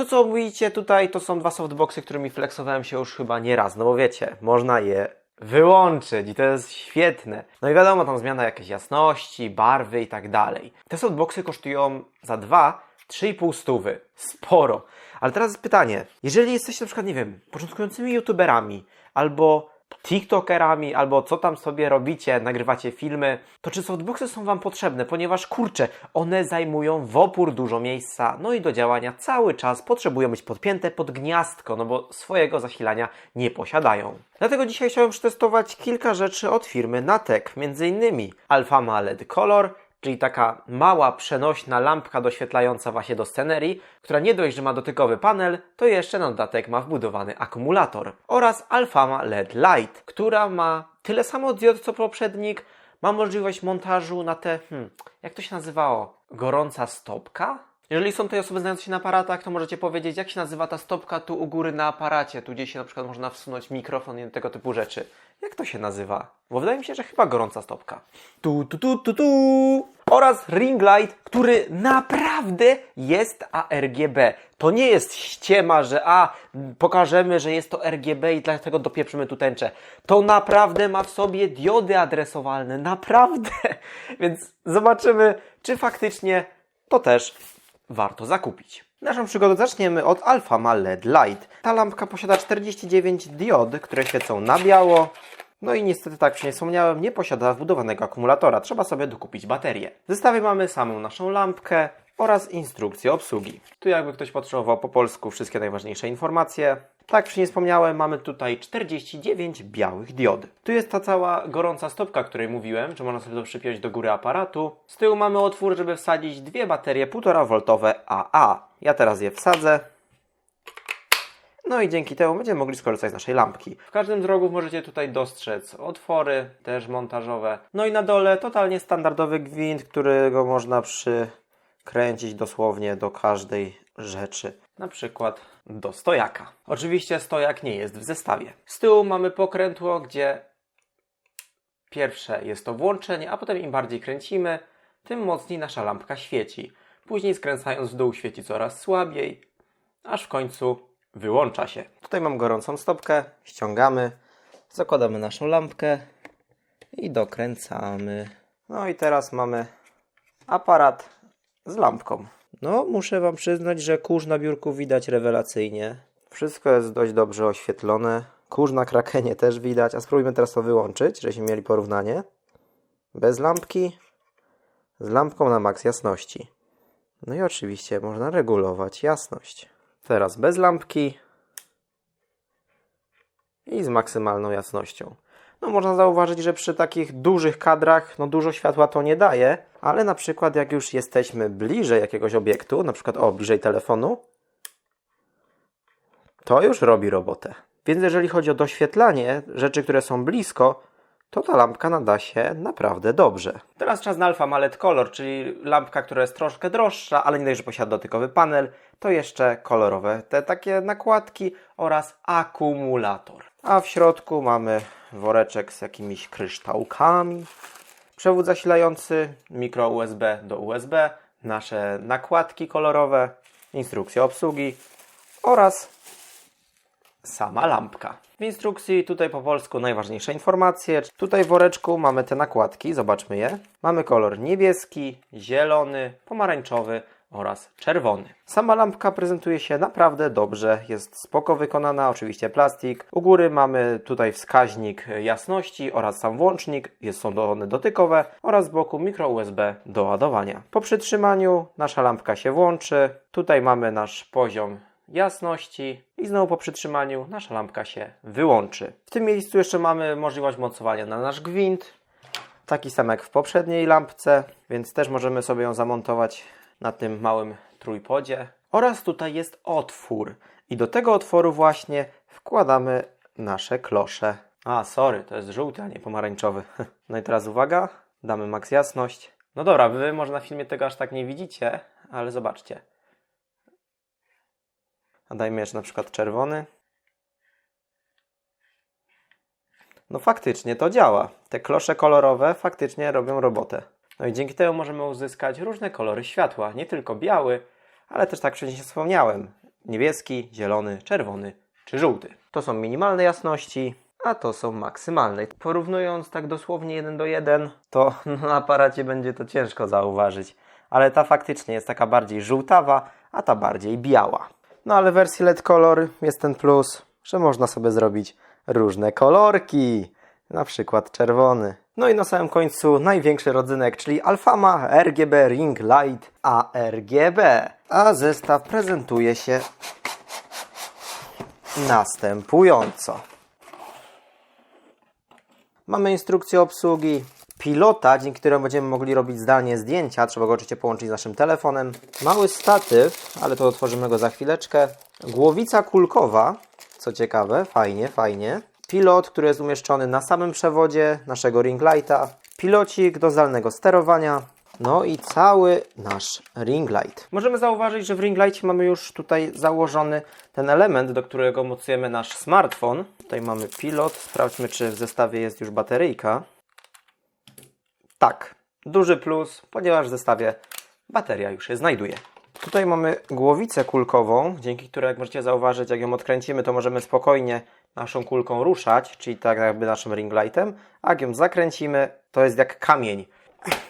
To co widzicie tutaj to są dwa softboxy, którymi flexowałem się już chyba nie raz, no bo wiecie, można je wyłączyć i to jest świetne. No i wiadomo, tam zmiana jakiejś jasności, barwy i tak dalej. Te softboxy kosztują za dwa 3,5 stówy. Sporo. Ale teraz pytanie. Jeżeli jesteście na przykład, nie wiem, początkującymi youtuberami albo TikTokerami, albo co tam sobie robicie, nagrywacie filmy, to czy softboxy są Wam potrzebne? Ponieważ kurczę, one zajmują w opór dużo miejsca, no i do działania cały czas potrzebują być podpięte pod gniazdko, no bo swojego zasilania nie posiadają. Dlatego dzisiaj chciałem przetestować kilka rzeczy od firmy Natek, m.in. Alfama LED Color, czyli taka mała, przenośna lampka doświetlająca właśnie do scenerii, która nie dość, że ma dotykowy panel, to jeszcze na dodatek ma wbudowany akumulator. Oraz Alfama LED Light, która ma tyle samo diod co poprzednik, ma możliwość montażu na te, hmm, jak to się nazywało? Gorąca stopka? Jeżeli są tutaj osoby znające się na aparatach, to możecie powiedzieć, jak się nazywa ta stopka tu u góry na aparacie, tu gdzieś się na przykład można wsunąć mikrofon i tego typu rzeczy. Jak to się nazywa? Bo wydaje mi się, że chyba gorąca stopka. Tu, tu, tu, tu, tu. Oraz ring light, który naprawdę jest ARGB. To nie jest ściema, że a, pokażemy, że jest to RGB i dlatego dopieprzymy tu tęczę. To naprawdę ma w sobie diody adresowalne. Naprawdę. Więc zobaczymy, czy faktycznie to też warto zakupić. Naszą przygodę zaczniemy od Alfama LED Light. Ta lampka posiada 49 diod, które świecą na biało. No i niestety, tak jak nie wspomniałem, nie posiada wbudowanego akumulatora. Trzeba sobie dokupić baterię. W zestawie mamy samą naszą lampkę oraz instrukcję obsługi. Tu jakby ktoś potrzebował po polsku wszystkie najważniejsze informacje. Tak jak nie wspomniałem, mamy tutaj 49 białych diod. Tu jest ta cała gorąca stopka, o której mówiłem, że można sobie to przypiąć do góry aparatu. Z tyłu mamy otwór, żeby wsadzić dwie baterie 1,5V AA. Ja teraz je wsadzę. No i dzięki temu będziemy mogli skorzystać z naszej lampki. W każdym z rogów możecie tutaj dostrzec otwory, też montażowe. No i na dole totalnie standardowy gwint, którego można przykręcić dosłownie do każdej rzeczy. Na przykład do stojaka. Oczywiście stojak nie jest w zestawie. Z tyłu mamy pokrętło, gdzie pierwsze jest to włączenie, a potem im bardziej kręcimy, tym mocniej nasza lampka świeci. Później skręcając w dół świeci coraz słabiej, aż w końcu wyłącza się. Tutaj mam gorącą stopkę, ściągamy, zakładamy naszą lampkę i dokręcamy. No i teraz mamy aparat z lampką. No, muszę Wam przyznać, że kurz na biurku widać rewelacyjnie. Wszystko jest dość dobrze oświetlone. Kurz na krakenie też widać. A spróbujmy teraz to wyłączyć, żebyśmy mieli porównanie. Bez lampki, z lampką na maks jasności. No i oczywiście można regulować jasność. Teraz bez lampki i z maksymalną jasnością. No można zauważyć, że przy takich dużych kadrach no dużo światła to nie daje, ale na przykład jak już jesteśmy bliżej jakiegoś obiektu, na przykład o, bliżej telefonu, to już robi robotę. Więc jeżeli chodzi o doświetlanie rzeczy, które są blisko, to ta lampka nada się naprawdę dobrze. Teraz czas na Alpha Mallet Color, czyli lampka, która jest troszkę droższa, ale nie dość, że posiada dotykowy panel, to jeszcze kolorowe te takie nakładki oraz akumulator. A w środku mamy woreczek z jakimiś kryształkami, przewód zasilający, mikro USB do USB, nasze nakładki kolorowe, instrukcja obsługi oraz sama lampka. W instrukcji tutaj po polsku najważniejsze informacje. Tutaj w woreczku mamy te nakładki, zobaczmy je. Mamy kolor niebieski, zielony, pomarańczowy oraz czerwony. Sama lampka prezentuje się naprawdę dobrze, jest spoko wykonana, oczywiście plastik. U góry mamy tutaj wskaźnik jasności oraz sam włącznik, jest, są one dotykowe oraz z boku mikro USB do ładowania. Po przytrzymaniu nasza lampka się włączy. Tutaj mamy nasz poziom jasności i znowu po przytrzymaniu nasza lampka się wyłączy. W tym miejscu jeszcze mamy możliwość mocowania na nasz gwint, taki sam jak w poprzedniej lampce, więc też możemy sobie ją zamontować na tym małym trójpodzie. Oraz tutaj jest otwór i do tego otworu właśnie wkładamy nasze klosze. A, sorry, to jest żółty, a nie pomarańczowy. No i teraz uwaga, damy maks jasność. No dobra, wy może na filmie tego aż tak nie widzicie, ale zobaczcie. A dajmy jeszcze na przykład czerwony. No faktycznie to działa. Te klosze kolorowe faktycznie robią robotę. No i dzięki temu możemy uzyskać różne kolory światła. Nie tylko biały, ale też tak wcześniej wspomniałem. niebieski, zielony, czerwony czy żółty. To są minimalne jasności, a to są maksymalne. Porównując tak dosłownie jeden do jeden, to na aparacie będzie to ciężko zauważyć. Ale ta faktycznie jest taka bardziej żółtawa, a ta bardziej biała. No ale w wersji LED Color jest ten plus, że można sobie zrobić różne kolorki. Na przykład czerwony. No i na samym końcu największy rodzynek, czyli Alfama RGB Ring Light ARGB. A zestaw prezentuje się następująco. Mamy instrukcję obsługi, pilota, dzięki któremu będziemy mogli robić zdalnie zdjęcia. Trzeba go oczywiście połączyć z naszym telefonem. Mały statyw, ale to otworzymy go za chwileczkę. Głowica kulkowa, co ciekawe, fajnie, fajnie. Pilot, który jest umieszczony na samym przewodzie naszego ring lighta. Pilocik do zdalnego sterowania. No i cały nasz ring light. Możemy zauważyć, że w ring mamy już tutaj założony ten element, do którego mocujemy nasz smartfon. Tutaj mamy pilot. Sprawdźmy, czy w zestawie jest już bateryjka. Tak, duży plus, ponieważ w zestawie bateria już się znajduje. Tutaj mamy głowicę kulkową, dzięki której, jak możecie zauważyć, jak ją odkręcimy, to możemy spokojnie naszą kulką ruszać, czyli tak jakby naszym ring lightem, a jak ją zakręcimy, to jest jak kamień.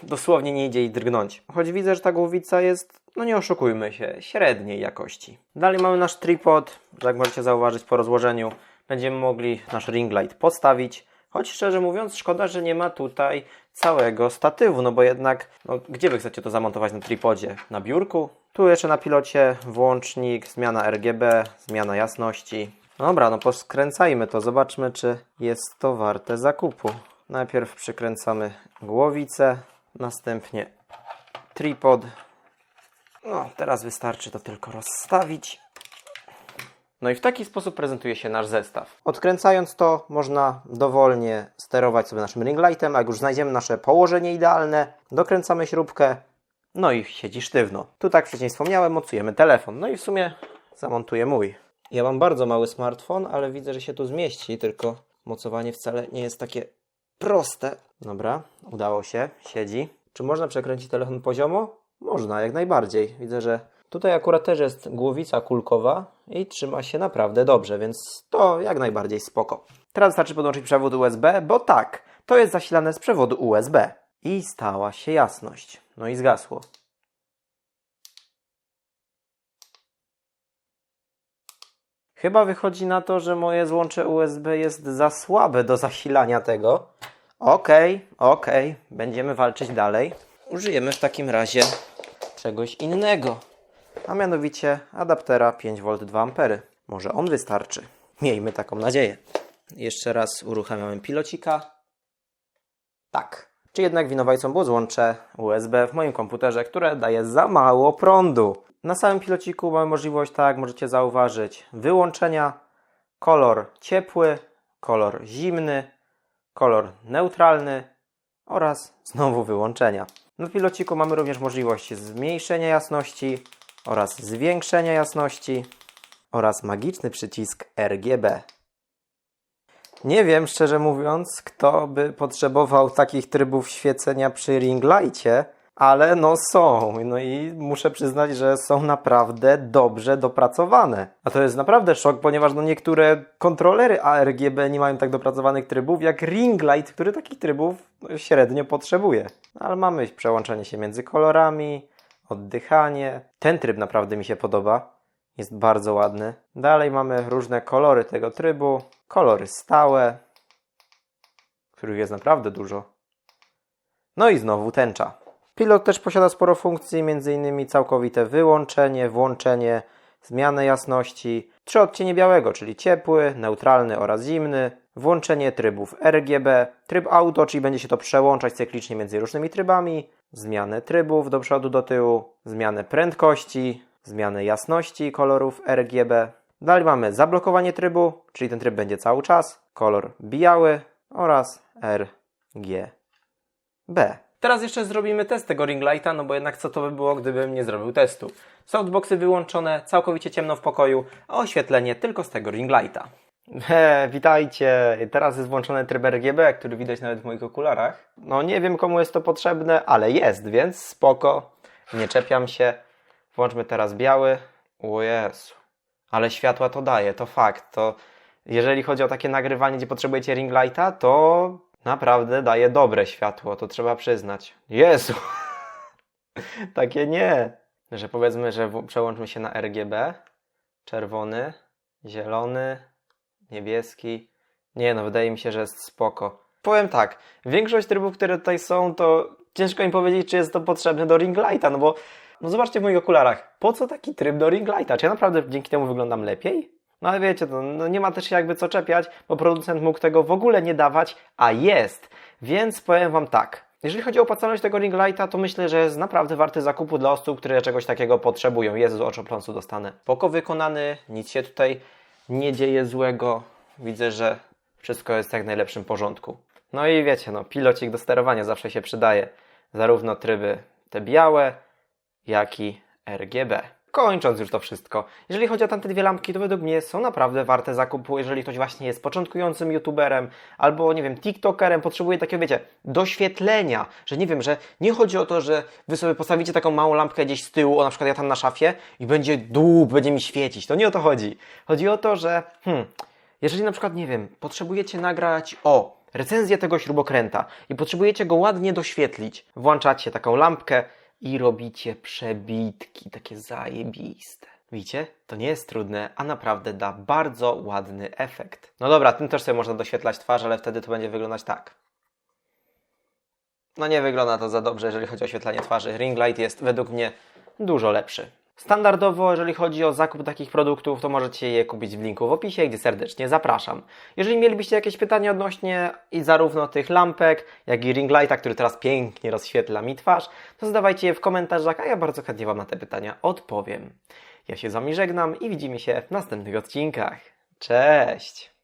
Dosłownie nie idzie jej drgnąć. Choć widzę, że ta głowica jest, no nie oszukujmy się, średniej jakości. Dalej mamy nasz tripod, jak możecie zauważyć po rozłożeniu, będziemy mogli nasz ring light postawić. Choć szczerze mówiąc, szkoda, że nie ma tutaj całego statywu, no bo jednak, no, gdzie wy chcecie to zamontować na tripodzie? Na biurku? Tu jeszcze na pilocie włącznik, zmiana RGB, zmiana jasności. Dobra, no poskręcajmy to, zobaczmy, czy jest to warte zakupu. Najpierw przykręcamy głowicę, następnie tripod. No, teraz wystarczy to tylko rozstawić. No i w taki sposób prezentuje się nasz zestaw. Odkręcając to, można dowolnie sterować sobie naszym ring lightem, a jak już znajdziemy nasze położenie idealne, dokręcamy śrubkę, no i siedzi sztywno. Tu, tak wcześniej wspomniałem, mocujemy telefon. No i w sumie zamontuję mój. Ja mam bardzo mały smartfon, ale widzę, że się tu zmieści, tylko mocowanie wcale nie jest takie proste. Dobra, udało się, siedzi. Czy można przekręcić telefon poziomo? Można, jak najbardziej. Widzę, że tutaj akurat też jest głowica kulkowa i trzyma się naprawdę dobrze, więc to jak najbardziej spoko. Teraz wystarczy podłączyć przewód USB, bo tak, to jest zasilane z przewodu USB. I stała się jasność. No i zgasło. Chyba wychodzi na to, że moje złącze USB jest za słabe do zasilania tego. Okej, okej, będziemy walczyć dalej. Użyjemy w takim razie czegoś innego, a mianowicie adaptera 5V 2A. Może on wystarczy. Miejmy taką nadzieję. Jeszcze raz uruchamiamy pilocika. Tak. Czy jednak winowajcą było złącze USB w moim komputerze, które daje za mało prądu. Na samym pilociku mamy możliwość, tak możecie zauważyć, wyłączenia, kolor ciepły, kolor zimny, kolor neutralny oraz znowu wyłączenia. Na pilociku mamy również możliwość zmniejszenia jasności oraz zwiększenia jasności oraz magiczny przycisk RGB. Nie wiem, szczerze mówiąc, kto by potrzebował takich trybów świecenia przy ring lightie, ale no są. No i muszę przyznać, że są naprawdę dobrze dopracowane. A to jest naprawdę szok, ponieważ no niektóre kontrolery ARGB nie mają tak dopracowanych trybów jak ring light, który takich trybów średnio potrzebuje. Ale mamy przełączenie się między kolorami, oddychanie. Ten tryb naprawdę mi się podoba. Jest bardzo ładny. Dalej mamy różne kolory tego trybu. Kolory stałe, których jest naprawdę dużo. No i znowu tęcza. Pilot też posiada sporo funkcji, m.in. całkowite wyłączenie, włączenie, zmianę jasności, trzy odcienie białego, czyli ciepły, neutralny oraz zimny, włączenie trybów RGB, tryb auto, czyli będzie się to przełączać cyklicznie między różnymi trybami, zmianę trybów do przodu, do tyłu, zmianę prędkości, zmianę jasności kolorów RGB. Dalej mamy zablokowanie trybu, czyli ten tryb będzie cały czas, kolor biały oraz RGB. Teraz jeszcze zrobimy test tego ring lighta, no bo jednak co to by było, gdybym nie zrobił testu. Softboxy wyłączone, całkowicie ciemno w pokoju, a oświetlenie tylko z tego ring lighta. He, witajcie! Teraz jest włączony tryb RGB, który widać nawet w moich okularach. No nie wiem komu jest to potrzebne, ale jest, więc spoko. Nie czepiam się. Włączmy teraz biały. O Jezu. Ale światła to daje, to fakt. To jeżeli chodzi o takie nagrywanie, gdzie potrzebujecie ring lighta, to naprawdę daje dobre światło, to trzeba przyznać. Jezu! takie nie. Że powiedzmy, że przełączmy się na RGB. Czerwony, zielony, niebieski. Nie no, wydaje mi się, że jest spoko. Powiem tak, większość trybów, które tutaj są, to ciężko mi powiedzieć, czy jest to potrzebne do ring lighta, no bo no zobaczcie w moich okularach, po co taki tryb do ring lighta? Czy ja naprawdę dzięki temu wyglądam lepiej? No ale wiecie, no, no nie ma też jakby co czepiać, bo producent mógł tego w ogóle nie dawać, a jest. Więc powiem Wam tak. Jeżeli chodzi o opłacalność tego ring lighta, to myślę, że jest naprawdę warty zakupu dla osób, które czegoś takiego potrzebują. Z oczopląsu dostanę. Spoko wykonany, nic się tutaj nie dzieje złego. Widzę, że wszystko jest w jak najlepszym porządku. No i wiecie, no, pilocik do sterowania zawsze się przydaje. Zarówno tryby te białe, jak i RGB. Kończąc już to wszystko, jeżeli chodzi o tamte dwie lampki, to według mnie są naprawdę warte zakupu, jeżeli ktoś właśnie jest początkującym youtuberem albo, nie wiem, tiktokerem, potrzebuje takiego, wiecie, doświetlenia, że nie wiem, że nie chodzi o to, że wy sobie postawicie taką małą lampkę gdzieś z tyłu, o na przykład ja tam na szafie i będzie dół, będzie mi świecić. To nie o to chodzi. Chodzi o to, że hmm, jeżeli na przykład, nie wiem, potrzebujecie nagrać o recenzję tego śrubokręta i potrzebujecie go ładnie doświetlić, włączacie taką lampkę i robicie przebitki takie zajebiste. Widzicie? To nie jest trudne, a naprawdę da bardzo ładny efekt. No dobra, tym też sobie można doświetlać twarz, ale wtedy to będzie wyglądać tak. No nie wygląda to za dobrze, jeżeli chodzi o oświetlanie twarzy. Ring light jest według mnie dużo lepszy. Standardowo, jeżeli chodzi o zakup takich produktów, to możecie je kupić w linku w opisie, gdzie serdecznie zapraszam. Jeżeli mielibyście jakieś pytania odnośnie i zarówno tych lampek, jak i ring lighta, który teraz pięknie rozświetla mi twarz, to zadawajcie je w komentarzach, a ja bardzo chętnie Wam na te pytania odpowiem. Ja się z Wami żegnam i widzimy się w następnych odcinkach. Cześć!